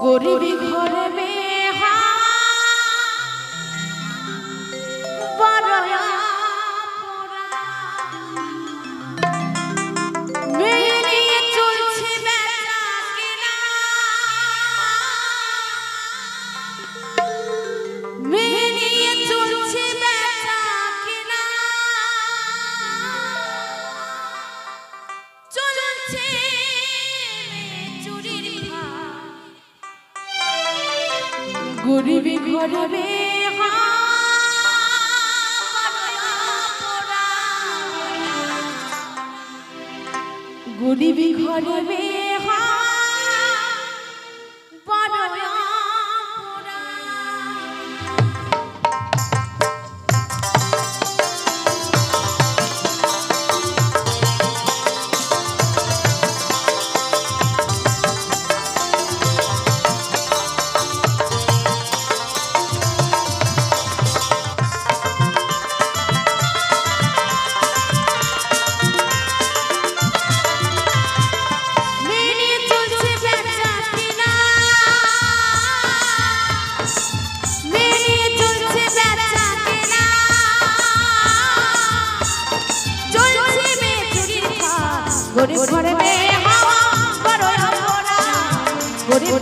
গরিবী ঘরে মেয়ে গরিবি গরিবে গরিবি ঘরে গরিব ঘরে হাওয়া বড় আমরা গরিব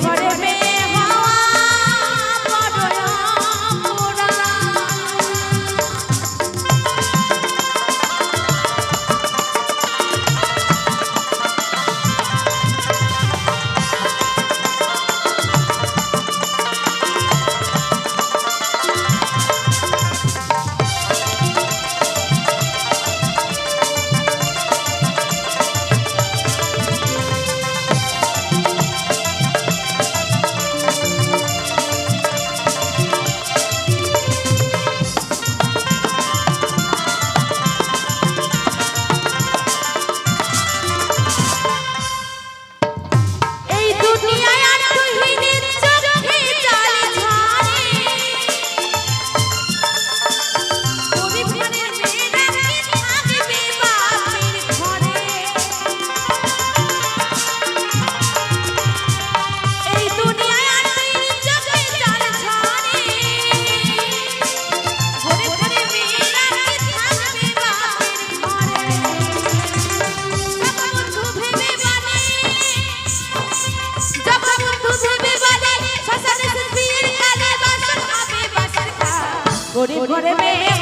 ঘরে ঘরে মেয়ে